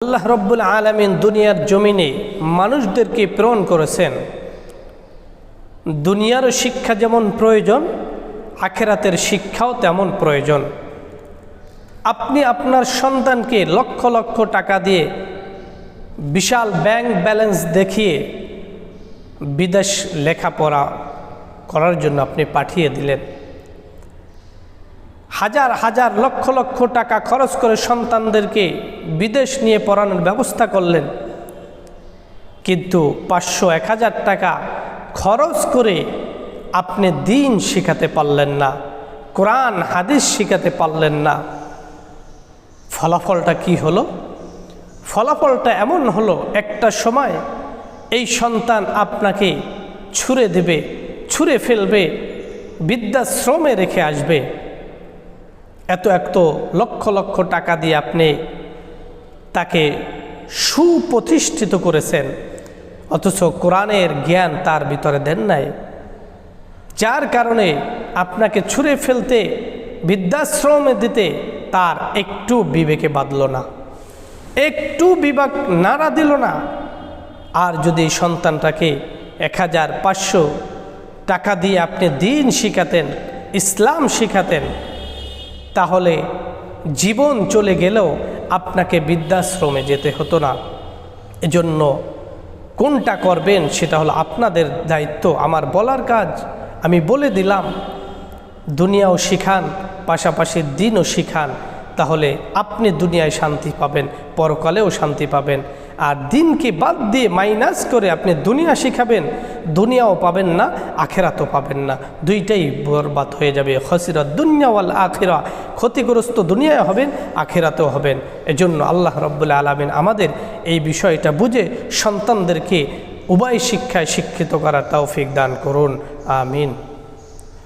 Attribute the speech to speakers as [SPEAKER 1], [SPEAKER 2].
[SPEAKER 1] আল্লাহ রব্বুল আলমিন দুনিয়ার জমিনে মানুষদেরকে প্রেরণ করেছেন। দুনিয়ারও শিক্ষা যেমন প্রয়োজন, আখেরাতের শিক্ষাও তেমন প্রয়োজন। আপনি আপনার সন্তানকে লক্ষ লক্ষ টাকা দিয়ে বিশাল ব্যাংক ব্যালেন্স দেখিয়ে বিদেশ লেখাপড়া করার জন্য আপনি পাঠিয়ে দিলেন। হাজার হাজার লক্ষ লক্ষ টাকা খরচ করে সন্তানদেরকে বিদেশ নিয়ে পড়ানোর ব্যবস্থা করলেন। কিন্তু পাঁচশো এক হাজার টাকা খরচ করে আপনি দিন শিখাতে পারলেন না, কোরআন, হাদিস শিখাতে পারলেন না। ফলাফলটা কি হলো? ফলাফলটা এমন হলো, একটা সময় এই সন্তান আপনাকে ছুঁড়ে দেবে, ছুঁড়ে ফেলবে বিদ্যাশ্রমে রেখে আসবে। এত এত লক্ষ লক্ষ টাকা দিয়ে আপনি তাকে সুপ্রতিষ্ঠিত করেছেন, অথচ কোরআনের জ্ঞান তার ভিতরে দেন নাই। যার কারণে আপনাকে ছুঁড়ে ফেলতে, বৃদ্ধাশ্রমে দিতে তার একটু বিবেকে বাঁধল না। একটু বিবেক নাড়া দিল না। আর যদি সন্তানটাকে এক হাজার পাঁচশো টাকা দিয়ে আপনি দিন শিখাতেন, ইসলাম শিখাতেন তাহলে জীবন চলে গেলেও আপনাকে বৃদ্ধাশ্রমে যেতে হতো না। এজন্য কোনটা করবেন সেটা হলো আপনাদের দায়িত্ব। আমার বলার কাজ আমি বলে দিলাম, দুনিয়াও শিখান, পাশাপাশি দিনও শিখান, তাহলে আপনি দুনিয়ায় শান্তি পাবেন, পরকালেও শান্তি পাবেন। আর দিনকে বাদ দিয়ে মাইনাস করে আপনি দুনিয়া শিখাবেন, দুনিয়াও পাবেন না, আখেরাতও পাবেন না। দুইটাই বরবাদ হয়ে যাবে। হসিরা দুনিয়াওয়াল আখেরা। ক্ষতিগ্রস্ত দুনিয়ায় হবেন, আখেরাতেও হবেন। এজন্য আল্লাহ রব্বুল্লা আলমিন আমাদের এই বিষয়টা বুঝে সন্তানদেরকে উভয় শিক্ষায় শিক্ষিত করার তৌফিক দান করুন। আমিন।